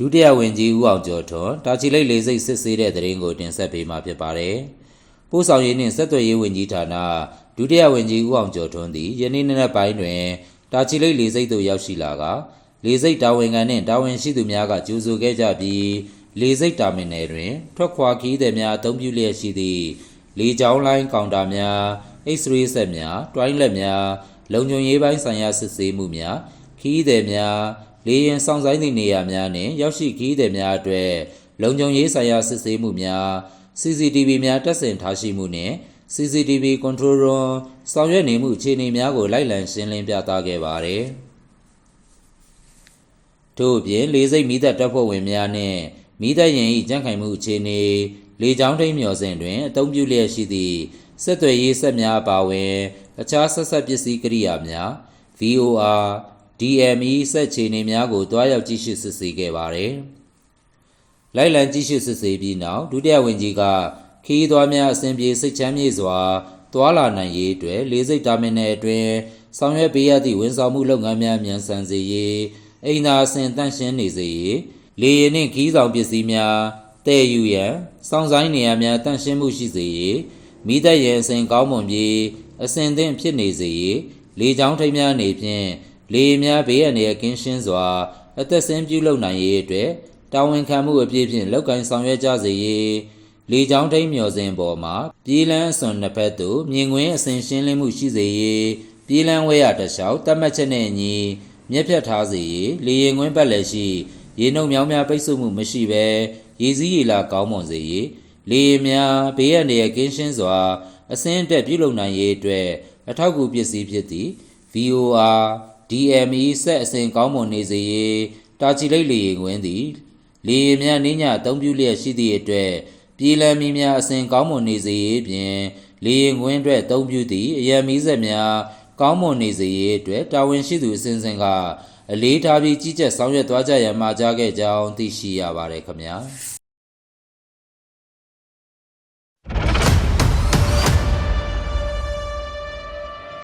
ဒုတိယဝန်ကြီးဦးအောင်ကျော်ထွန်းတာချီလိတ်လေးစိတ်စစ်ဆေးတဲ့တရင်ကိုတင်ဆက်ပေးမှာဖြစ်ပါတယ်။ပို့ဆောင်ရေးနှင့်ဆက်သွယ်ရေးဝန်ကြီးဌာနဒုတိယဝန်ကြီးဦးအောင်ကျော်ထွန်းသည်ယနေ့နေ့နက်ပိုင်းတွင်တာချီလိတ်လေးစိတ်သို့ရောက်ရှိလာကလေးစိတ်တာဝန်ခံနှင့်တာဝန်ရှိသူများကကြိုဆိုခဲ့ကြပြီးလေးစိတ်တာမင်နယ်တွင် ထွက်ခွာခီးသည်များအသုံးပြုလျက်ရှိသည့်လေကြောင်းလိုင်းကောင်တာများ X-ray ဆက်များတွိုင်းလက်များလုံခြုံရေးပိုင်းဆိုင်ရာစစ်ဆေးမှုများခီးသည်များ လေရင်ဆောင်ဆိုင်သည့်နေရာများနှင့်ရောက်ရှိခီးသည်များအတွက်လုံခြုံရေးဆိုင်ရာစစ်ဆေးမှုများ CCTV များတပ်ဆင်ထားရှိမှုနှင့် CCTV control room ဆောင်ရွက်နေမှုအခြေအနေများကိုလိုက်လံရှင်းလင်းပြသခဲ့ပါသည်ထို့အပြင်လေးစိတ်မိသက်တပ်ဖွဲ့ဝင်များနှင့်မိသက်ရင်၏ကြန့်ခိုင်မှုအခြေအနေလေကြောင်းထိန်မျော်စဉ်တွင်အသုံးပြုလျက်ရှိသည့်ဆက်သွယ်ရေးဆက်များအပါအဝင် အခြားဆက်ဆက်ပစ္စည်းကိရိယာများ VOR DME ဆက်အခြေအနေများကိုတွားရောက်ကြည့်ရှုစစ်ဆေးခဲ့ပါသည်။လိုက်လံကြည့်ရှုစစ်ဆေးပြီးနောက်ဒုတိယဝန်ကြီးကခီးသွားများအစဉ်ပြေစိတ်ချမ်းမြေ့စွာသွာလာနိုင်ရေးအတွက်လေးစိတ်တာမင်နယ်အတွင်းဆောင်ရွက်ပေးရသည့်ဝန်ဆောင်မှုလုပ်ငန်းများမြန်ဆန်စေရေးအိမ်သာအစဉ်တန့်ရှင်းနေစေရေးလေယာဉ်နှင့်ခီးဆောင်ပစ္စည်းများတည်ယူရန်စောင့်ဆိုင်နေရာများတန့်ရှင်းမှုရှိစေရေးမိသက်ရင်အစဉ်ကောင်းမွန်ပြီးအစဉ်သင့်ဖြစ်နေစေရေးလေကြောင်းထိပ်များအနေဖြင့် လေယာဉ်များဘေးအန္တရာယ်ကင်းရှင်းစွာအသက်ဆင်းပြုလုပ်နိုင်ရေးအတွက်တာဝန်ခံမှုအပြည့်ဖြင့်လောက်ကိုင်းဆောင်ရွက်ကြစေရေးလေကြောင်းထိန်မျော်စဉ်ပေါ်မှာပြည်လန်းအစွန်နှစ်ဖက်သို့မြင်ကွင်းအစဉ်ရှင်းလင်းမှုရှိစေရေးပြည်လန်းဝဲရတလျှောက်တတ်မှတ်ချက်နှင့်အညီမြက်ဖြတ်ထားစေရေးလေရင်ကွင်းပတ်လည်းရှိရေနှုတ်မြောင်းများပိတ်ဆို့မှုမရှိဘဲရေစည်းရေလာကောင်းမွန်စေရေးလေယာဉ်များဘေးရန်တွေကင်းရှင်းစွာအစင်းတက်ပြုလုပ်နိုင်ရေးအတွက်အထောက်အကူပစ္စည်းဖြစ်သည့် VOR DME ဆက်အစဉ်ကောင်းမွန်နေစေရေးတာချီလိတ်လေရင်ကွင်းသည်လေယာဉ်များနှင်းညအသုံးပြုလျက်ရှိသည့်အတွက်ပြည်လံမီများအစဉ်ကောင်းမွန်နေစေရေးဖြင့်လေယာဉ်ကွင်းအတွက်အသုံးပြုသည့်အရန်မီးဆက်များကောင်းမွန်နေစေရေးအတွက်တာဝန်ရှိသူအစဉ်စဉ်ကအလေးထားပြီးကြီးကြပ်ဆောင်ရွက်သွားကြရန်မှာကြားခဲ့ကြောင်းသိရှိရပါတယ်ခင်ဗျာ။